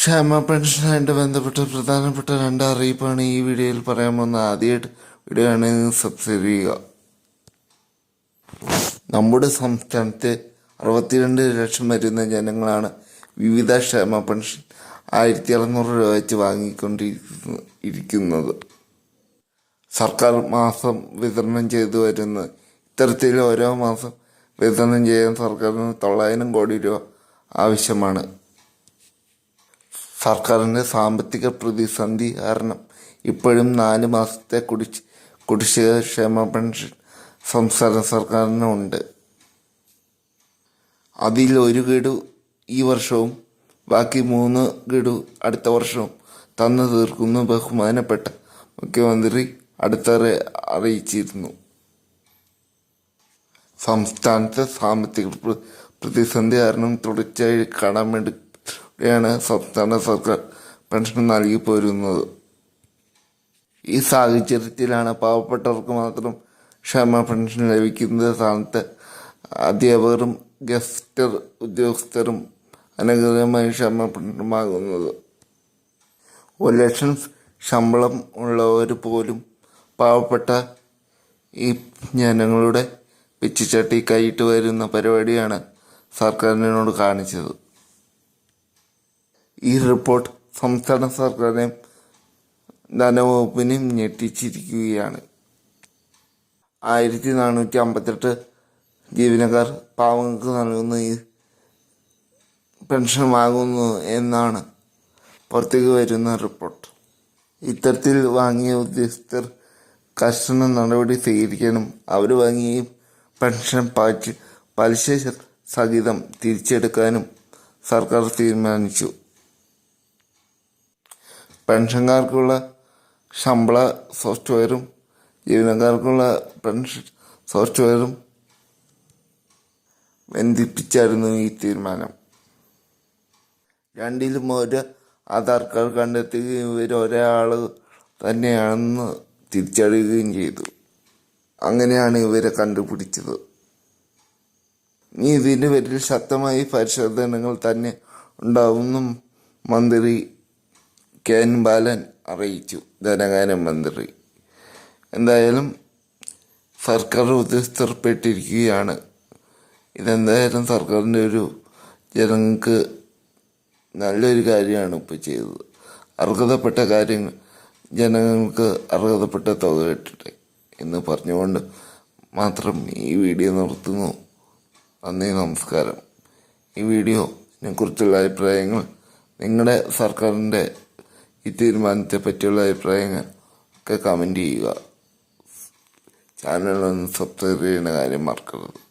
ക്ഷേമ പെൻഷനായിട്ട് ബന്ധപ്പെട്ട് പ്രധാനപ്പെട്ട രണ്ട് അറിയിപ്പാണ് ഈ വീഡിയോയിൽ പറയാൻ പോകുന്നത്. ആദ്യമായിട്ട് വീഡിയോ ആണ് സബ്സ്ക്രൈബ് ചെയ്യുക. നമ്മുടെ സംസ്ഥാനത്തെ അറുപത്തിരണ്ട് ലക്ഷം വരുന്ന ജനങ്ങളാണ് വിവിധ ക്ഷേമ പെൻഷൻ ആയിരത്തി അറുന്നൂറ് രൂപ വെച്ച് വാങ്ങിക്കൊണ്ടിരിക്കുന്നത്. സർക്കാർ മാസം വിതരണം ചെയ്തു വരുന്ന ഇത്തരത്തിൽ ഓരോ മാസം വിതരണം ചെയ്യാൻ സർക്കാരിന് തൊള്ളായിരം കോടി രൂപ ആവശ്യമാണ്. സർക്കാരിന്റെ സാമ്പത്തിക പ്രതിസന്ധി കാരണം ഇപ്പോഴും നാല് മാസത്തെ കുടിശ് കുടിശ്ശിക ക്ഷേമ പെൻഷൻ സംസ്ഥാന സർക്കാരിനുണ്ട് അതിൽ ഒരു ഗഡു ഈ വർഷവും ബാക്കി മൂന്ന് ഗഡു അടുത്ത വർഷവും തന്നു തീർക്കുന്ന ബഹുമാനപ്പെട്ട മുഖ്യമന്ത്രി അടുത്തറെ അറിയിച്ചിരുന്നു. സംസ്ഥാനത്തെ സാമ്പത്തിക പ്രതിസന്ധി കാരണം തുടർച്ചയായി കടമെടുക്കുകയാണ് സംസ്ഥാന സർക്കാർ പെൻഷൻ നൽകി പോരുന്നത്. ഈ സാഹചര്യത്തിലാണ് പാവപ്പെട്ടവർക്ക് മാത്രം ക്ഷമ പെൻഷൻ ലഭിക്കുന്ന സ്ഥാനത്ത് അധ്യാപകരും ഗസ്റ്റർ ഉദ്യോഗസ്ഥരും അനുഗ്രഹമായി ക്ഷമ പെൻഷൻ വാങ്ങുന്നത് ഒരു ലക്ഷം ശമ്പളം ഉള്ളവർ പോലും പാവപ്പെട്ട ഈ ജനങ്ങളുടെ പിച്ചിച്ചട്ടി കൈയിട്ട് വരുന്ന പരിപാടിയാണ് സർക്കാരിനോട് കാണിച്ചത്. ഈ റിപ്പോർട്ട് സംസ്ഥാന സർക്കാരിനെയും ധനവകുപ്പിനെയും ഞെട്ടിച്ചിരിക്കുകയാണ്. ആയിരത്തി നാനൂറ്റി അമ്പത്തെട്ട് ജീവനക്കാർ പാവങ്ങൾക്ക് നൽകുന്ന ഈ പെൻഷൻ വാങ്ങുന്നു എന്നാണ് പുറത്തേക്ക് വരുന്ന റിപ്പോർട്ട് ഇത്തരത്തിൽ വാങ്ങിയ ഉദ്യോഗസ്ഥർ കർശന നടപടി സ്വീകരിക്കാനും അവർ വാങ്ങിയ പെൻഷൻ പാച്ച് പലിശ സഹിതം തിരിച്ചെടുക്കാനും സർക്കാർ തീരുമാനിച്ചു. പെൻഷൻകാർക്കുള്ള ശമ്പള സോഫ്റ്റ്വെയറും ജീവനക്കാർക്കുള്ള പെൻഷൻ സോഫ്റ്റ്വെയറും ബന്ധിപ്പിച്ചായിരുന്നു ഈ തീരുമാനം. രണ്ടിലും ഒരു ആധാർ കാർഡ് കണ്ടെത്തുകയും ഇവർ ഒരാൾ തന്നെയാണെന്ന് തിരിച്ചറിയുകയും ചെയ്തു. അങ്ങനെയാണ് ഇവരെ കണ്ടുപിടിച്ചത്. ഇനി ഇതിന്റെ പേരിൽ ശക്തമായി പരിശോധനകൾ തന്നെ ഉണ്ടാവുമെന്നും മന്ത്രി കെ എൻ ബാലൻ അറിയിച്ചു. ധനകാര്യ മന്ത്രി. എന്തായാലും സർക്കാർ ഉദ്യോഗസ്ഥർ പെട്ടിരിക്കുകയാണ് ഇതെന്തായാലും സർക്കാരിന്റെ ഒരു ജനങ്ങൾക്ക് നല്ലൊരു കാര്യമാണ് ഇപ്പോൾ ചെയ്തത്. അർഹതപ്പെട്ട കാര്യങ്ങൾ ജനങ്ങൾക്ക് അർഹതപ്പെട്ട തുക കിട്ടട്ടെ എന്ന് പറഞ്ഞുകൊണ്ട് മാത്രം ഈ വീഡിയോ നിർത്തുന്നു. നന്ദി നമസ്കാരം. ഈ വീഡിയോ ഇതിനെക്കുറിച്ചുള്ള അഭിപ്രായങ്ങൾ നിങ്ങളുടെ സർക്കാരിന്റെ ഈ തീരുമാനത്തെ പറ്റിയുള്ള അഭിപ്രായങ്ങൾ ഒക്കെ കമന്റ് ചെയ്യുക. ചാനലൊന്ന് സബ്സ്ക്രൈബ് ചെയ്യുന്ന കാര്യം മറക്കരുത്.